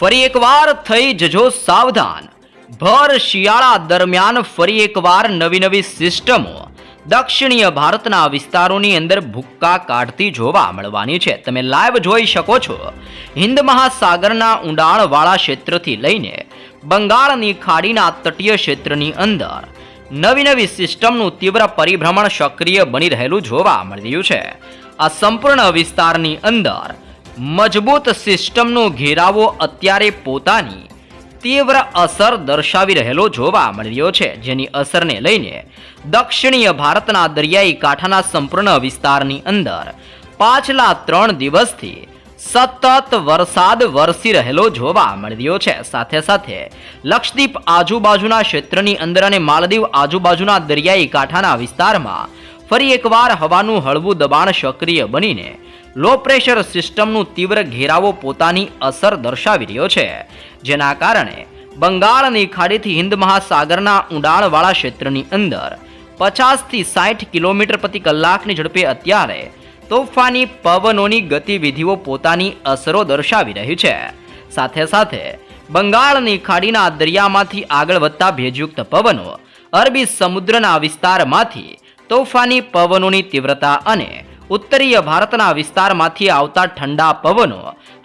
ફરી એકવાર થઈ જજો સાવધાન. ભર શિયાળા દરમિયાન ફરી એકવાર નવી નવી સિસ્ટમો. દક્ષિણીય ભારતના વિસ્તારોની અંદર ભૂક્કા કાઢતી જોવા મળવાની છે. તમે લાઈવ જોઈ શકો છો. હિન્દ મહાસાગરના ઊંડાણવાળા ક્ષેત્રથી લઈને બંગાળની ખાડીના તટીય ક્ષેત્રની અંદર નવી નવી સિસ્ટમનું તીવ્ર પરિભ્રમણ સક્રિય બની રહેલું જોવા મળી રહ્યું છે. આ સંપૂર્ણ વિસ્તારની અંદર મજબૂત સિસ્ટમનો ઘેરાવો અત્યારે પોતાની તીવ્ર અસર દર્શાવી રહેલો જોવા મળી રહ્યો છે, જેની અસરને લઈને દક્ષિણીય ભારતના દરિયાઈ કાંઠાના સંપૂર્ણ વિસ્તારની અંદર પાછલા ત્રણ દિવસથી સતત વરસાદ વરસી રહેલો જોવા મળી રહ્યો છે. સાથે સાથે લક્ષદ્વીપ આજુબાજુના ક્ષેત્રની અંદર અને માલદીવ આજુબાજુના દરિયાઈ કાંઠાના વિસ્તારમાં ફરી એકવાર હવાનું હળવું દબાણ સક્રિય બનીને લો પ્રેશર સિસ્ટમનું તીવ્ર ઘેરાવો પોતાની અસર દર્શાવી રહ્યો છે. જેના કારણે બંગાળની ખાડીથી હિન્દ મહાસાગરના ઊંડાણવાળા ક્ષેત્રની અંદર પચાસથી સાઠ કિલોમીટર પ્રતિ કલાકની ઝડપે અત્યારે તોફાની પવનોની ગતિવિધિઓ પોતાની અસરો દર્શાવી રહી છે. સાથે સાથે બંગાળની ખાડીના દરિયામાંથી આગળ વધતા ભેજયુક્ત પવનો અરબી સમુદ્રના વિસ્તારમાંથી તોફાની પવનોની તીવ્રતા અને ઉત્તરીય ભારતના વિસ્તારમાંથી આવતા ઠંડા પવનો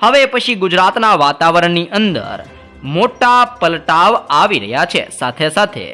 હવે પછી ગુજરાતના વાતાવરણની અંદર મોટા પલટાવ આવી રહ્યા છે. સાથે સાથે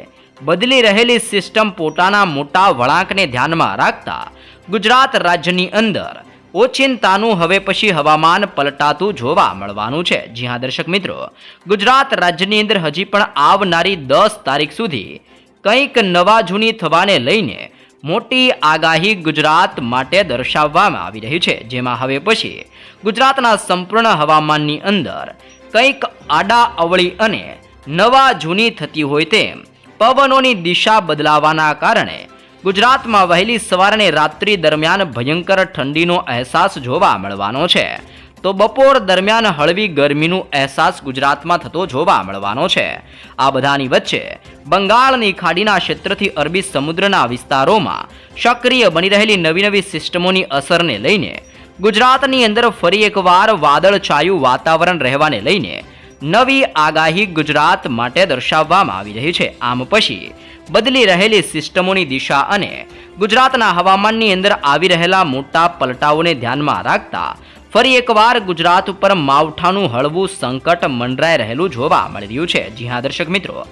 બદલી રહેલી સિસ્ટમ પોતાના મોટા વળાંકને ધ્યાનમાં રાખતા ગુજરાત રાજ્યની અંદર ઓચિંતાનું હવે પછી હવામાન પલટાતું જોવા મળવાનું છે. જી દર્શક મિત્રો, ગુજરાત રાજ્યની અંદર હજી પણ આવનારી દસ તારીખ સુધી કંઈક નવા જૂની થવાને લઈને મોટી આગાહી ગુજરાત માટે દર્શાવવામાં આવી રહી છે. જેમાં હવે પછી ગુજરાતના સંપૂર્ણ હવામાનની અંદર કંઈક આડા અવળી અને નવા જૂની થતી હોય તેમ પવનોની દિશા બદલાવાના કારણે ગુજરાતમાં વહેલી સવાર અને રાત્રિ દરમિયાન ભયંકર ઠંડીનો અહેસાસ જોવા મળવાનો છે. તો બપોર દરમિયાન હળવી ગરમીનો અહેસાસ ગુજરાતમાં થતો જોવા મળવાનો છે. આ બધાની વચ્ચે બંગાળની ખાડીના ક્ષેત્રથી અરબી સમુદ્રના વિસ્તારોમાં સક્રિય બની રહેલી નવી નવી સિસ્ટમોની અસરને લઈને ગુજરાતની અંદર ફરી એકવાર વાદળછાયું વાતાવરણ રહેવાને લઈને નવી આગાહી ગુજરાત માટે દર્શાવવામાં આવી રહી છે. આમ પછી બદલી રહેલી સિસ્ટમોની દિશા અને ગુજરાતના હવામાનની અંદર આવી રહેલા મોટા પલટાઓને ધ્યાનમાં રાખતા ફરી એકવાર ગુજરાત ઉપર માવઠાનું હળવું સંકટ મંડરાઈ રહેલું જોવા મળી રહ્યું છે. જી હા, દર્શક મિત્રો.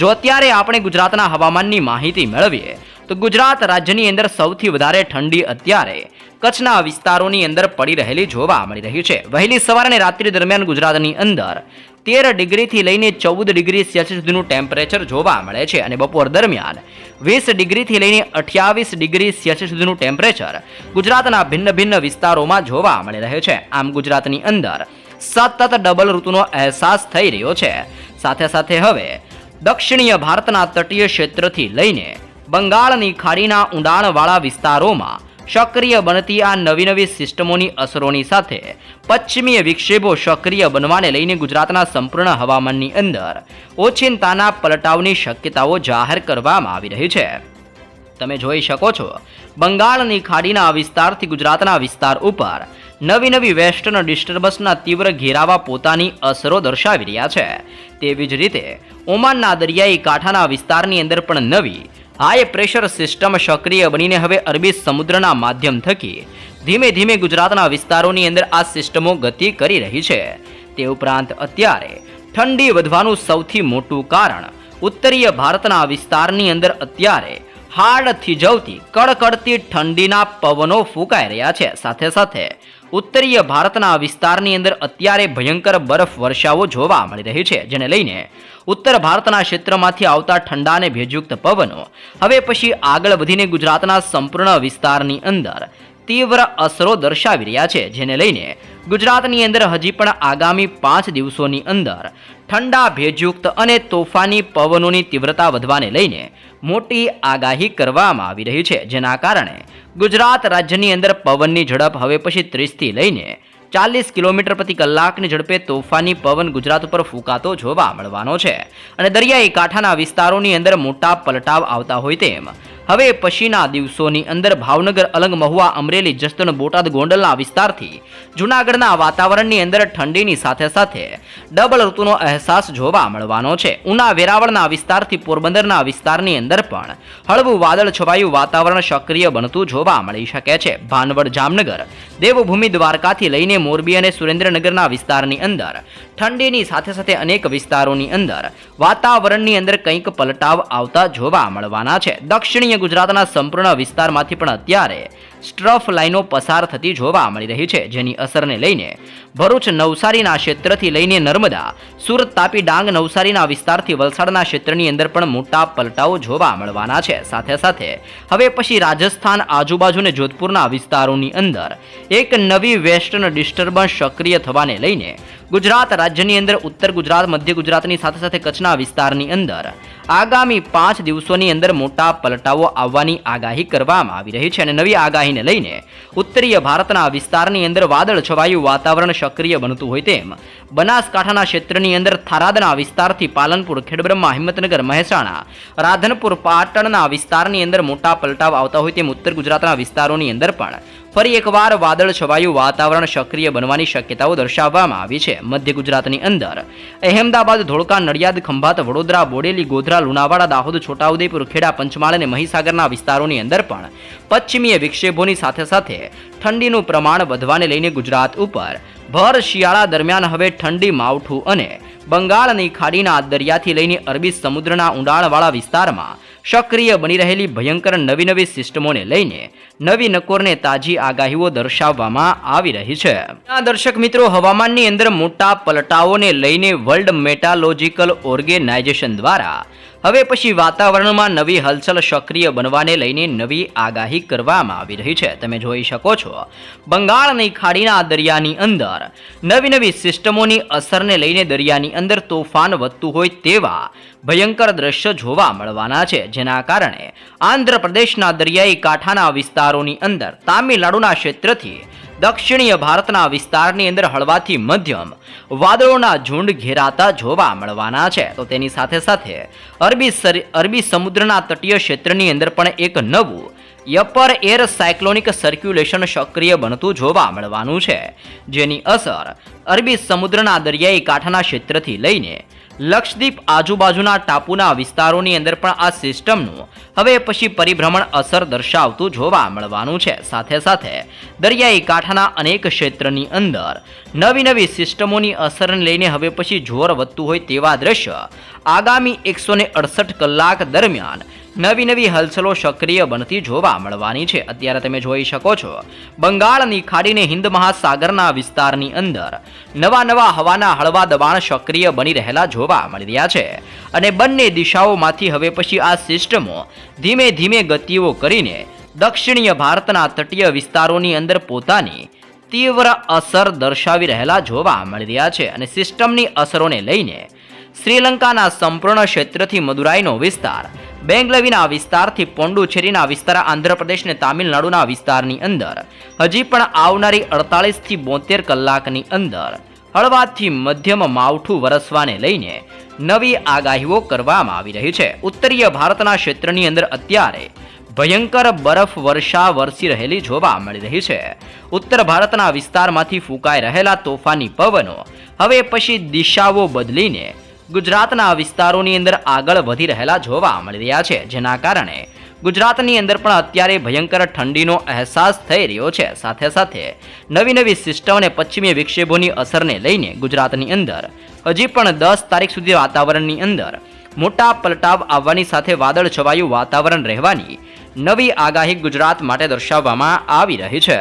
જો અત્યારે આપણે ગુજરાતના હવામાનની માહિતી મેળવીએ, તો ગુજરાત રાજ્યની અંદર સૌથી વધારે ઠંડી અત્યારે કચ્છના વિસ્તારોની અંદર પડી રહેલી જોવા મળી રહી છે. વહેલી સવાર અને રાત્રિ દરમિયાન ગુજરાતની અંદર તેર ડિગ્રીથી લઈને ચૌદ ડિગ્રી સેલ્સિયસ સુધીનું ટેમ્પરેચર જોવા મળે છે અને બપોર દરમિયાન વીસ ડિગ્રીથી લઈને અઠ્યાવીસ ડિગ્રી સેલ્સિયસ સુધીનું ટેમ્પરેચર ગુજરાતના ભિન્ન ભિન્ન વિસ્તારોમાં જોવા મળી રહ્યો છે. આમ ગુજરાતની અંદર સતત ડબલ ઋતુનો અહેસાસ થઈ રહ્યો છે. સાથે સાથે હવે દક્ષિણીય ભારતના તટીય ક્ષેત્રથી લઈને બંગાળની ખાડીના ઊંડાણવાળા વિસ્તારોમાં સક્રિય બનતી આ નવી નવી સિસ્ટમોની અસરોની સાથે પશ્ચિમીય વિક્ષેપો સક્રિય બનવાને લઈને ગુજરાતના સંપૂર્ણ હવામાનની અંદર ઓચિંતાના પલટાવની શક્યતાઓ જાહેર કરવામાં આવી રહી છે. તમે જોઈ શકો છો, બંગાળની ખાડીના વિસ્તારથી ગુજરાતના વિસ્તાર ઉપર નવી નવી વેસ્ટર્ન ડિસ્ટર્બન્સના તીવ્ર ઘેરાવા પોતાની અસરો દર્શાવી રહ્યા છે. તેવી જ રીતે, ઓમાનના દરિયાઈ કાંઠાના વિસ્તારની અંદર પણ નવી હાઈ પ્રેશર સિસ્ટમ સક્રિય બનીને હવે અરબી સમુદ્રના માધ્યમ થકી ધીમે ધીમે ગુજરાતના વિસ્તારોની અંદર આ સિસ્ટમો ગતિ કરી રહી છે. તે ઉપરાંત અત્યારે ઠંડી વધવાનું સૌથી મોટું કારણ ઉત્તરીય ભારતના વિસ્તારની અંદર અત્યારે હાડ થીજવતી કડકડતી ઠંડીના પવનો ફૂંકાઈ રહ્યા છે. સાથે સાથે ઉત્તરીય ભારતના વિસ્તારની અંદર અત્યારે ભયંકર બરફ વર્ષાઓ જોવા મળી રહી છે, જેને લઈને ઉત્તર ભારતના ક્ષેત્રમાંથી આવતા ઠંડા અને ભેજયુક્ત પવનો. હવે પછી આગળ વધીને ગુજરાતના સંપૂર્ણ વિસ્તારની અંદર તીવ્ર અસરો દર્શાવી રહ્યા છે, જેને લઈને ગુજરાતની અંદર હજી પણ આગામી પાંચ દિવસોની અંદર ઠંડા, ભેજયુક્ત અને તોફાની પવનોની તીવ્રતા વધવાને લઈને મોટી આગાહી કરવામાં આવી રહી છે, જેના કારણે ગુજરાત રાજ્યની અંદર પવનની ઝડપ હવે પછી ત્રીસથી લઈને ચાલીસ કિલોમીટર પ્રતિ કલાકની ઝડપે તોફાની પવન ગુજરાત ઉપર ફૂંકાતો જોવા મળવાનો છે. અને દરિયાઈ કાંઠાના વિસ્તારોની અંદર મોટા પલટાવ આવતા હોય તેમ હવે પછીના દિવસોની અંદર ભાવનગર, અલંગ, મહુવા, અમરેલી, જસદણ, બોટાદ ગોંડલના વિસ્તારથી જૂનાગઢના વાતાવરણની અંદર ઠંડીની સાથે સાથે ડબલ ઋતુનો અહેસાસ જોવા મળવાનો છે. ઉના વેરાવળના વિસ્તારથી પોરબંદરના વિસ્તારની અંદર પણ હળવું વાદળ છવાયું વાતાવરણ સક્રિય બનતું જોવા મળી શકે છે. ભાનવડ, જામનગર, દેવભૂમિ, દ્વારકાથી લઈને મોરબી અને સુરેન્દ્રનગરના વિસ્તારની અંદર ઠંડીની સાથે સાથે અનેક વિસ્તારોની અંદર વાતાવરણની અંદર કંઈક પલટાવ આવતા જોવા મળવાના છે. દક્ષિણીય ગુજરાતના સંપૂર્ણ વિસ્તારમાંથી પણ અત્યારે સ્ટ્રફ લાઇનો પસાર થતી જોવા મળી રહી છે, જેની અસરને લઈને ભરૂચ નવસારીના ક્ષેત્રથી લઈને નર્મદા, સુરત તાપી ડાંગ નવસારીના વિસ્તારથી વલસાડના ક્ષેત્રની અંદર પણ મોટા પલટાઓ જોવા મળવાના છે. સાથે સાથે હવે પછી રાજસ્થાન, આજુબાજુ અને જોધપુરના વિસ્તારોની અંદર એક નવી વેસ્ટર્ન ડિસ્ટર્બન્સ સક્રિય થવાને લઈને ગુજરાત રાજ્યની અંદર ઉત્તર ગુજરાત, મધ્ય ગુજરાતની સાથે સાથે કચ્છના વિસ્તારની અંદર. આગામી પાંચ દિવસોની અંદર મોટા પલટાઓ આવવાની આગાહી કરવામાં આવી રહી છે અને નવી આગાહીને લઈને ઉત્તરીય ભારતના વિસ્તારની અંદર વાદળ છવાયું વાતાવરણ સક્રિય બનતું હોય તેમ, બનાસકાંઠાના ક્ષેત્રની અંદર થરાદના વિસ્તારથી પાલનપુર, ખેડબ્રહ્મા, હિંમતનગર, મહેસાણા, રાધનપુર, પાટણના વિસ્તારની અંદર મોટા પલટાવ આવતા હોય તેમ ઉત્તર ગુજરાતના વિસ્તારોની અંદર પણ ફરી એકવાર વાદળ છવાયું વાતાવરણ સક્રિય બનવાની શક્યતાઓ દર્શાવવામાં આવી છે. મધ્ય ગુજરાતની અંદર અહેમદાબાદ, ધોળકા, નડિયાદ, ખંભાત, વડોદરા, બોડેલી, ગોધરા, લુણાવાડા, દાહોદ, છોટાઉદેપુર, ખેડા, પંચમહાલ અને મહીસાગરના વિસ્તારોની અંદર પણ પશ્ચિમીય વિક્ષેપોની સાથે સાથે ઠંડીનું પ્રમાણ વધવાને લઈને ગુજરાત ઉપર ભર શિયાળા દરમિયાન હવે ઠંડી માવઠું અને બંગાળની ખાડીના દરિયાથી લઈને અરબી સમુદ્રના ઊંડાણવાળા વિસ્તારમાં સક્રિય બની રહેલી ભયંકર નવી નવી સિસ્ટમોને લઈને નવી નકોરને તાજી આગાહીઓ દર્શાવવામાં આવી રહી છે. આ દર્શક મિત્રો, હવામાનની અંદર મોટા પલટાઓને લઈને વર્લ્ડ મેટાલોજિકલ ઓર્ગેનાઇઝેશન દ્વારા હવે પછી વાતાવરણમાં નવી હલચલ સક્રિય બનવાને લઈને નવી આગાહી કરવામાં આવી રહી છે. તમે જોઈ શકો છો, બંગાળની ખાડીના દરિયાની અંદર નવી નવી સિસ્ટમોની અસરને લઈને દરિયાની અંદર તોફાન વધતું હોય તેવા ભયંકર દ્રશ્ય જોવા મળવાના છે. જેના કારણે આંધ્રપ્રદેશના દરિયાઈ કાંઠાના વિસ્તારોની અંદર તામિલનાડુના ક્ષેત્રથી દક્ષિણીય ભારતના વિસ્તારની અંદર હળવાથી મધ્યમ વાદળોના ઝુંડ ઘેરાતા જોવા મળવાના છે. તો તેની સાથે સાથે અરબી અરબી સમુદ્રના તટીય ક્ષેત્રની અંદર પણ એક નવું યપર એર સાયક્લોનિક સર્ક્યુલેશન સક્રિય બનતું જોવા મળવાનું છે. જેની અસર અરબી સમુદ્રના દરિયાઈ કાંઠાના ક્ષેત્રથી લઈને લક્ષદ્વીપ આજુબાજુના ટાપુના વિસ્તારોની અંદર પણ આ સિસ્ટમનું હવે પછી પરિભ્રમણ અસર દર્શાવતું જોવા મળવાનું છે. સાથે સાથે દરિયાઈ કાંઠાના અનેક ક્ષેત્રની અંદર નવી નવી સિસ્ટમોની અસરને લઈને હવે પછી જોર વધતું હોય તેવા દ્રશ્ય આગામી એકસો કલાક દરમિયાન નવી નવી હલચલો સક્રિય બનતી જોવા મળવાની છે. અત્યારે તમે જોઈ શકો છો, બંગાળની ખાડીને હિન્દ મહાસાગરના વિસ્તારની અંદર નવા નવા હવાના હળવા દબાણ સક્રિય બની રહેલા જોવા મળી રહ્યા છે. અને બંને દિશાઓમાંથી હવે પછી આ સિસ્ટમો ધીમે ધીમે ગતિઓ કરીને દક્ષિણીય ભારતના તટીય વિસ્તારોની અંદર પોતાની તીવ્ર અસર દર્શાવી રહેલા જોવા મળી રહ્યા છે અને સિસ્ટમની અસરોને લઈને શ્રીલંકાના સંપૂર્ણ ક્ષેત્રથી મદુરાઈનો વિસ્તાર બેંગલવીના વિસ્તારથી પોંડુચેરીના વિસ્તાર આંધ્રપ્રદેશ અને તામિલનાડુના વિસ્તારની અંદર. હજી પણ આવનારી અડતાલીસથી બોતેર કલાકની અંદર. હળવાથી મધ્યમ માવઠું વરસવાને લઈને નવી આગાહીઓ કરવામાં આવી રહી છે. ઉત્તરીય ભારતના ક્ષેત્રની અંદર અત્યારે ભયંકર બરફ વર્ષા વરસી રહેલી જોવા મળી રહી છે. ઉત્તર ભારતના વિસ્તારમાંથી ફૂંકાઈ રહેલા તોફાની પવનો હવે પછી દિશાઓ બદલીને ગુજરાતના વિસ્તારોની અંદર આગળ વધી રહેલા જોવા મળી રહ્યા છે, જેના કારણે ગુજરાતની અંદર પણ અત્યારે ભયંકર ઠંડીનો અહેસાસ થઈ રહ્યો છે. સાથે સાથે નવી નવી સિસ્ટમ અને પશ્ચિમી વિક્ષેપોની અસરને લઈને ગુજરાતની અંદર હજી પણ દસ તારીખ સુધી વાતાવરણની અંદર મોટા પલટાવ આવવાની સાથે વાદળ છવાયું વાતાવરણ રહેવાની નવી આગાહી ગુજરાત માટે દર્શાવવામાં આવી રહી છે.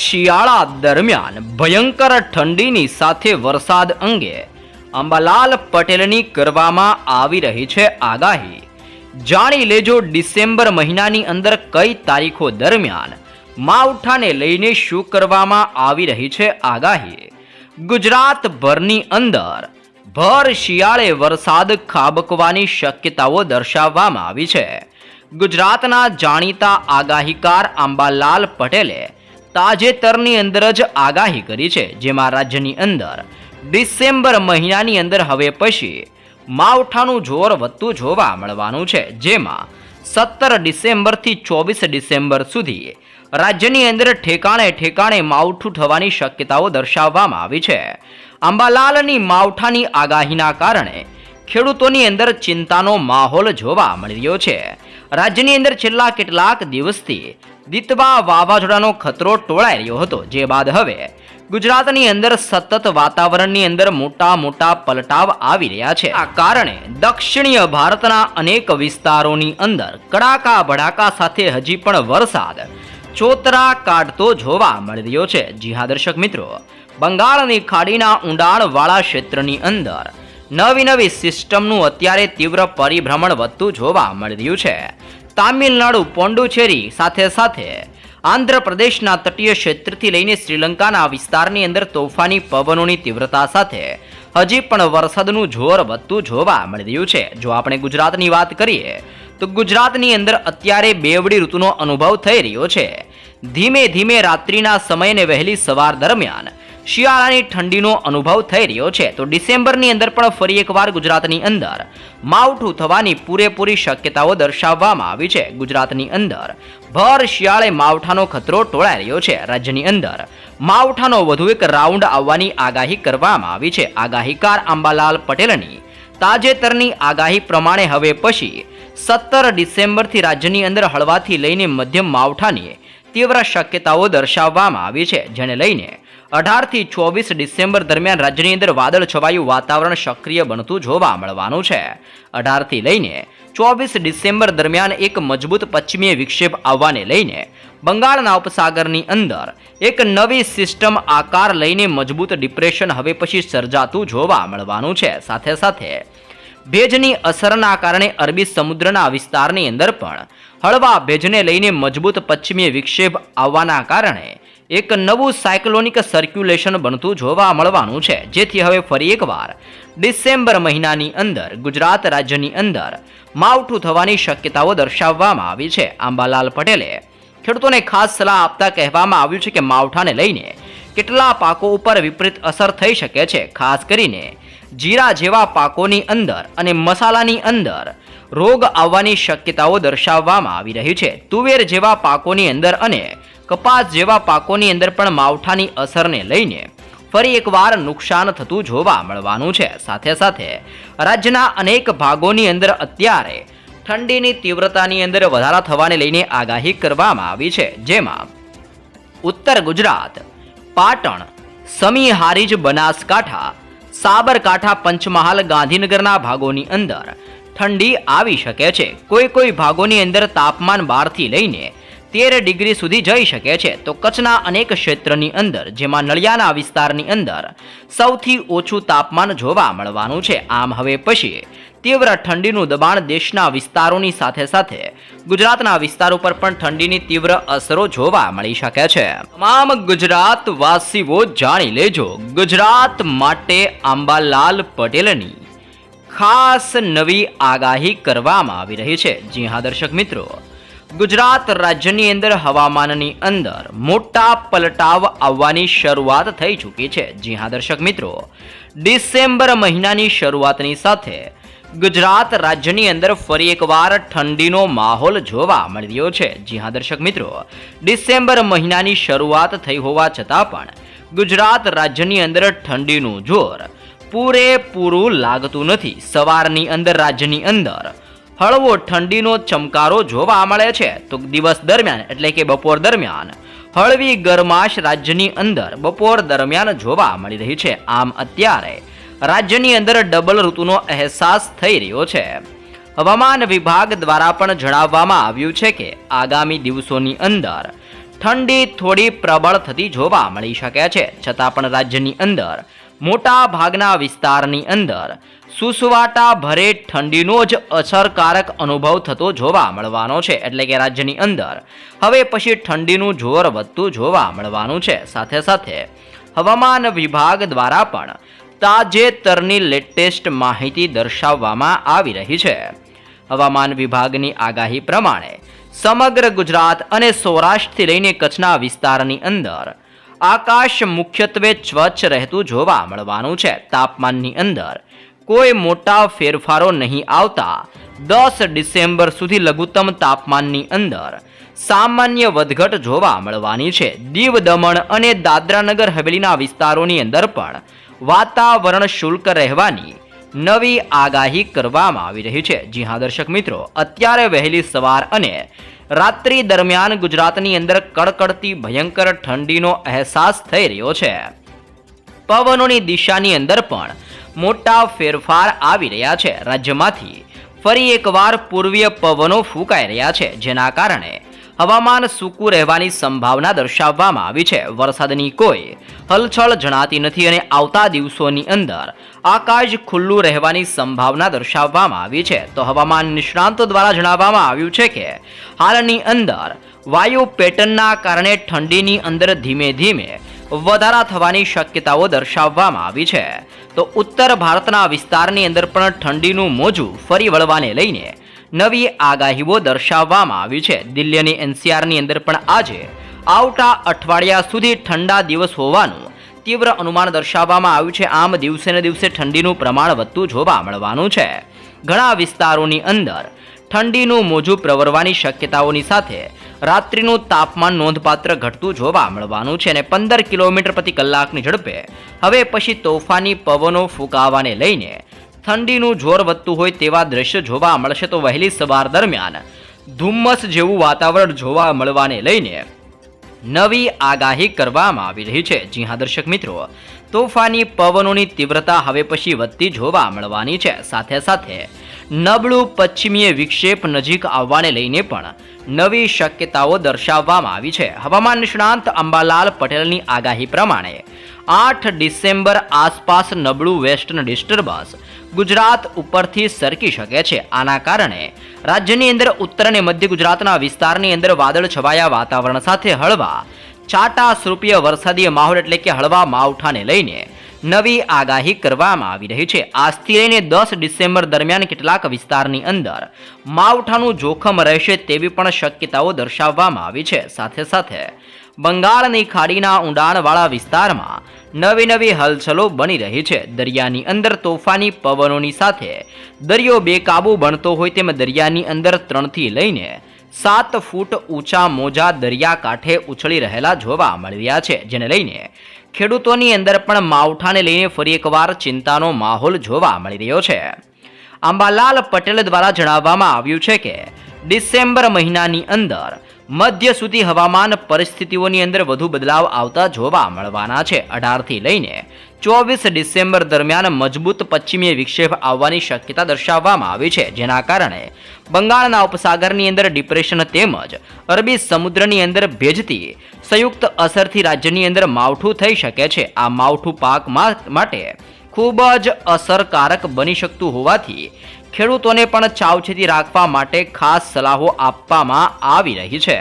શિયાળા દરમિયાન ભયંકર ઠંડીની સાથે વરસાદ અંગે અંબાલાલ પટેલની કરવામાં આવી રહી છે આગાહી. જાણી લેજો ડિસેમ્બર મહિનાની અંદર કઈ તારીખો દરમિયાન માવઠાને લઈને શું કરવામાં આવી રહી છે આગાહી. ગુજરાતભરની અંદર ભર શિયાળે વરસાદ ખાબકવાની શક્યતાઓ દર્શાવવામાં આવી છે. ગુજરાતના જાણીતા આગાહીકાર અંબાલાલ પટેલે તાજેતરની અંદર જ આગાહી કરી છે, જેમાં રાજ્યની અંદર ડિસેમ્બર મહિનાની અંદર હવે પછી માવઠાનું જોર વધતું જોવા મળવાનું છે, જેમાં સત્તર ડિસેમ્બરથી ચોવીસ ડિસેમ્બર સુધી રાજ્યની અંદર ઠેકાણે ઠેકાણે માવઠું થવાની શક્યતાઓ દર્શાવવામાં આવી છે. અંબાલાલની માવઠાની આગાહીના કારણે ખેડૂતોની અંદર ચિંતાનો માહોલ જોવા મળી રહ્યો છે. રાજ્યની અંદર છેલ્લા કેટલાક દિવસથી દીતવા વાવાઝોડાનો ખતરો ટોળાઈ રહ્યો હતો. જે બાદ હવે ગુજરાતની અંદર સતત વાતાવરણની અંદર મોટા મોટા પલટાવ આવી રહ્યા છે. આ કારણે દક્ષિણીય ભારતના અનેક વિસ્તારોની અંદર કડાકા ભડાકા સાથે હજી પણ વરસાદ ચોતરા કાઢતો જોવા મળી રહ્યો છે. જી હા, દર્શક મિત્રો, બંગાળની ખાડીના ઊંડાણવાળા ક્ષેત્રની અંદર નવી નવી સિસ્ટમનું અત્યારે તીવ્ર પરિભ્રમણ વધતું જોવા મળી રહ્યું છે. તામિલનાડુ, પોંડુચેરી સાથે સાથે આંધ્રપ્રદેશના તટીય ક્ષેત્રથી લઈને શ્રીલંકાના વિસ્તારની અંદર તોફાની પવનોની તીવ્રતા સાથે હજી પણ વરસાદનું જોર વધતું જોવા મળી રહ્યું છે. જો આપણે ગુજરાતની વાત કરીએ, તો ગુજરાતની અંદર અત્યારે બેવડી ઋતુનો અનુભવ થઈ રહ્યો છે. ધીમે ધીમે રાત્રિના સમયને વહેલી સવાર દરમિયાન શિયાળાની ઠંડીનો અનુભવ થઈ રહ્યો છે. તો ડિસેમ્બરની અંદર પણ ફરી એકવાર ગુજરાતની અંદર માવઠું થવાની પૂરેપૂરી શક્યતાઓ દર્શાવવામાં આવી છે. ગુજરાતની અંદર ભર શિયાળે માવઠાનો ખતરો ટોળાઈ રહ્યો છે. રાજ્યની અંદર માવઠાનો વધુ એક રાઉન્ડ આવવાની આગાહી કરવામાં આવી છે. આગાહીકાર અંબાલાલ પટેલની તાજેતરની આગાહી પ્રમાણે હવે પછી સત્તર ડિસેમ્બરથી રાજ્યની અંદર હળવાથી લઈને મધ્યમ માવઠાની તીવ્ર શક્યતાઓ દર્શાવવામાં આવી છે. જેને લઈને અઢારથી ચોવીસ ડિસેમ્બર દરમિયાન રાજ્યની અંદર વાદળ છવાયું વાતાવરણ સક્રિય બનતું જોવા મળવાનું છે. અઢારથી લઈને ચોવીસ ડિસેમ્બર દરમિયાન એક મજબૂત પશ્ચિમીય વિક્ષેપ આવવાને લઈને બંગાળના ઉપસાગરની અંદર એક નવી સિસ્ટમ આકાર લઈને મજબૂત ડિપ્રેશન હવે પછી સર્જાતું જોવા મળવાનું છે. સાથે સાથે ભેજની અસરના કારણે અરબી સમુદ્રના વિસ્તારની અંદર પણ હળવા ભેજને લઈને મજબૂત પશ્ચિમીય વિક્ષેપ આવવાના કારણે એક નવું સાયક્લોનિક સર્ક્યુલેશન બનતું જોવા મળવાનું છે. જેથી હવે ફરી એકવાર ડિસેમ્બર મહિનાની અંદર, ગુજરાત રાજ્યની અંદર માવઠું થવાની શક્યતાઓ દર્શાવવામાં આવી છે. આંબાલાલ પટેલે ખેડૂતોને ખાસ સલાહ આપતા કહેવામાં આવ્યું છે કે માવઠાને લઈને કેટલા પાકો ઉપર વિપરીત અસર થઈ શકે છે. ખાસ કરીને જીરા જેવા પાકોની અંદર અને મસાલાની અંદર રોગ આવવાની શક્યતાઓ દર્શાવવામાં આવી રહી છે. તુવેર જેવા પાકોની અંદર અને કપાસ જેવા પાકોની અંદર પણ માવઠાની અસરને લઈને ફરી એકવાર નુકસાન થતું જોવા મળવાનું છે. સાથે સાથે રાજ્યના અનેક ભાગોની અંદર અત્યારે ઠંડીની તીવ્રતાની અંદર વધારા થવાને લઈને આગાહી કરવામાં આવી છે. જેમાં ઉત્તર ગુજરાત, પાટણ સમી હારીજ બનાસકાંઠા સાબરકાંઠા પંચમહાલ ગાંધીનગરના ભાગોની અંદર ઠંડી આવી શકે છે. કોઈ કોઈ ભાગોની અંદર તાપમાન બારથી લઈને તેર ડિગ્રી સુધી જઈ શકે છે. તો કચ્છના અનેક ક્ષેત્રની અંદર, જેમાં નળિયાના વિસ્તારની અંદર સૌથી ઓછું તાપમાન જોવા મળવાનું છે. આમ હવે પછી તીવ્ર ઠંડીનું દબાણ દેશના વિસ્તારોની સાથે સાથે ગુજરાતના વિસ્તારો પર પણ ઠંડીની તીવ્ર અસરો જોવા મળી શકે છે. તમામ ગુજરાત વાસીઓ જાણી લેજો, ગુજરાત માટે આંબાલાલ પટેલની ખાસ નવી આગાહી કરવામાં આવી રહી છે. જી હા, દર્શક મિત્રો. ગુજરાત રાજ્યની અંદર હવામાનની અંદર મોટા પલટાવ આવવાની શરૂઆત થઈ ચૂકી છે. જી હા, દર્શક મિત્રો. ડિસેમ્બર મહિનાની શરૂઆતની સાથે ગુજરાત રાજ્યની અંદર ફરી એકવાર ઠંડીનો માહોલ જોવા મળી રહ્યો છે. જી હા, દર્શક મિત્રો. ડિસેમ્બર મહિનાની શરૂઆત થઈ હોવા છતાં પણ ગુજરાત રાજ્યની અંદર ઠંડીનું જોર પૂરેપૂરું લાગતું નથી. સવારની અંદર રાજ્યની અંદર હળવો ઠંડીનો ચમકારો જોવા મળે છે. તો દિવસ દરમિયાન, એટલે કે બપોર દરમિયાન, હળવી ગરમાશ રાજ્યની અંદર બપોર દરમિયાન જોવા મળી રહી છે. આમ અત્યારે રાજ્યની અંદર ડબલ ઋતુનો અહેસાસ થઈ રહ્યો છે. હવામાન વિભાગ દ્વારા પણ જણાવવામાં આવ્યું છે કે, આગામી દિવસોની અંદર ઠંડી થોડી પ્રબળ થતી જોવા મળી શકે છે. છતાં પણ રાજ્યની અંદર મોટા ભાગના વિસ્તારની અંદર સુસવાટા ભરે ઠંડીનો જ અસરકારક અનુભવ થતો જોવા મળવાનો છે, એટલે કે રાજ્યની અંદર. હવે પછી ઠંડીનું જોર વધતું જોવા મળવાનું છે, સાથે સાથે હવામાન વિભાગ દ્વારા પણ તાજેતરની લેટેસ્ટ માહિતી દર્શાવવામાં આવી રહી છે. હવામાન વિભાગની આગાહી પ્રમાણે સમગ્ર ગુજરાત અને સૌરાષ્ટ્રથી લઈને કચ્છના વિસ્તારની અંદર આકાશ મુખ્યત્વે સ્વચ્છ રહેતું જોવા મળવાનું છે. તાપમાનની અંદર કોઈ મોટા ફેરફારો નહીં આવતા. દસ ડિસેમ્બર સુધી લઘુત્તમ તાપમાનની અંદર સામાન્ય વધઘટ જોવા મળવાની છે. દીવ દમણ અને દાદરાનગર હવેલીના વિસ્તારોની અંદર પણ વાતાવરણ શુલ્ક રહેવાની નવી આગાહી કરવામાં આવી રહી છે. જી હા, દર્શક મિત્રો, અત્યારે વહેલી સવાર અને રાત્રિ દરમિયાન ગુજરાતની અંદર કડકડતી ભયંકર ઠંડીનો અહેસાસ થઈ રહ્યો છે. પવનોની દિશાની અંદર પણ મોટા ફેરફાર આવી રહ્યા છે. રાજ્યમાંથી ફરી એકવાર પૂર્વીય પવનો ફૂંકાઈ રહ્યા છે, જેના કારણે હવામાન સૂકું રહેવાની સંભાવના દર્શાવવામાં આવી છે. વરસાદની કોઈ હલચલ જણાતી નથી અને આવતા દિવસોની અંદર આકાશ ખુલ્લું રહેવાની સંભાવના દર્શાવવામાં આવી છે. તો હવામાન નિષ્ણાંતો દ્વારા જણાવવામાં આવ્યું છે કે, હાલની અંદર વાયુ પેટર્નના કારણે ઠંડીની અંદર ધીમે ધીમે વધારા થવાની શક્યતાઓ દર્શાવવામાં આવી છે. તો ઉત્તર ભારતના વિસ્તારની અંદર પણ ઠંડીનું મોજું ફરી વળવાને લઈને નવી આગાહીઓ દર્શાવવામાં આવી છે. દિલ્હી અને એનસીઆરની અંદર પણ આજે આવતા અઠવાડિયા સુધી ઠંડા દિવસ હોવાનું તીવ્ર અનુમાન દર્શાવવામાં આવ્યું છે. આમ દિવસે ને દિવસે ઠંડીનું પ્રમાણ વધતું જોવા મળવાનું છે. ઘણા વિસ્તારોની અંદર ઠંડીનું મોજું પ્રવરવાની શક્યતાઓની સાથે રાત્રિનું તાપમાન નોંધપાત્ર ઘટતું જોવા મળવાનું છે અને પંદર કિલોમીટર પ્રતિ કલાકની ઝડપે. હવે પછી તોફાની પવનો ફૂંકાવાને લઈને ઠંડીનું જોર વધતું હોય તેવા દ્રશ્ય જોવા મળશે તો વહેલી સવાર દરમિયાન ધુમ્મસ જેવું વાતાવરણ જોવા મળવાને લઈને નવી આગાહી કરવામાં આવી રહી છે. જી હા, દર્શક મિત્રો, તોફાની પવનોની તીવ્રતા હવે પછી વધતી જોવા મળવાની છે. સાથે સાથે નબળું પશ્ચિમીય વિક્ષેપ નજીક આવવાને લઈને પણ નવી શક્યતાઓ દર્શાવવામાં આવી છે. હવામાન નિષ્ણાંત અંબાલાલ પટેલની આગાહી પ્રમાણે આઠ ડિસેમ્બર આસપાસ નબળું વેસ્ટર્ન ડિસ્ટર્બન્સ ગુજરાત ઉપરથી સરકી શકે છે. આના કારણે રાજ્યની અંદર ઉત્તર અને મધ્ય ગુજરાતના વિસ્તારની અંદર વાદળ છવાયા વાતાવરણ સાથે હળવા છાટા સ્વરૂપીય વરસાદીય માહોલ એટલે કે હળવા માવઠાને લઈને નવી આગાહી કરવામાં આવી રહી છે. આજથી લઈને દસ ડિસેમ્બર દરમિયાન કેટલાક વિસ્તારની અંદર માવઠાનું જોખમ રહેશે તેવી પણ શક્યતાઓ દર્શાવવામાં આવી છે. સાથે સાથે બંગાળની ખાડીના ઊંડાણવાળા વિસ્તારમાં નવી નવી હલચલો બની રહી છે. દરિયાની અંદર તોફાની પવનોની સાથે દરિયો બેકાબુ બનતો હોય તેમ દરિયાની અંદર ત્રણથી લઈને સાત ફૂટ ઊંચા મોજા દરિયા કાંઠે ઉછળી રહેલા જોવા મળી રહ્યા છે. જેને લઈને ખેડૂતોની અંદર પણ માવઠાને લઈને ફરી એકવાર ચિંતાનો માહોલ જોવા મળી રહ્યો છે. અંબાલાલ પટેલ દ્વારા જણાવવામાં આવ્યું છે કે, ડિસેમ્બર મહિનાની અંદર મધ્ય સુધી હવામાન પરિસ્થિતિઓની અંદર વધુ બદલાવ આવતા જોવા મળવાના છે. અઢારથી લઈને ચોવીસ ડિસેમ્બર દરમિયાન મજબૂત પશ્ચિમીય વિક્ષેપ આવવાની શક્યતા દર્શાવવામાં આવી છે, જેના કારણે બંગાળના ઉપસાગરની અંદર ડિપ્રેશન તેમજ અરબી સમુદ્રની અંદર ભેજતી સંયુક્ત અસરથી રાજ્યની અંદર માવઠું થઈ શકે છે. આ માવઠું પાક માટે ખૂબ જ અસરકારક બની શકતું હોવાથી ખેડૂતોને પણ સાવચેતી રાખવા માટે ખાસ સલાહો આપવામાં આવી રહી છે.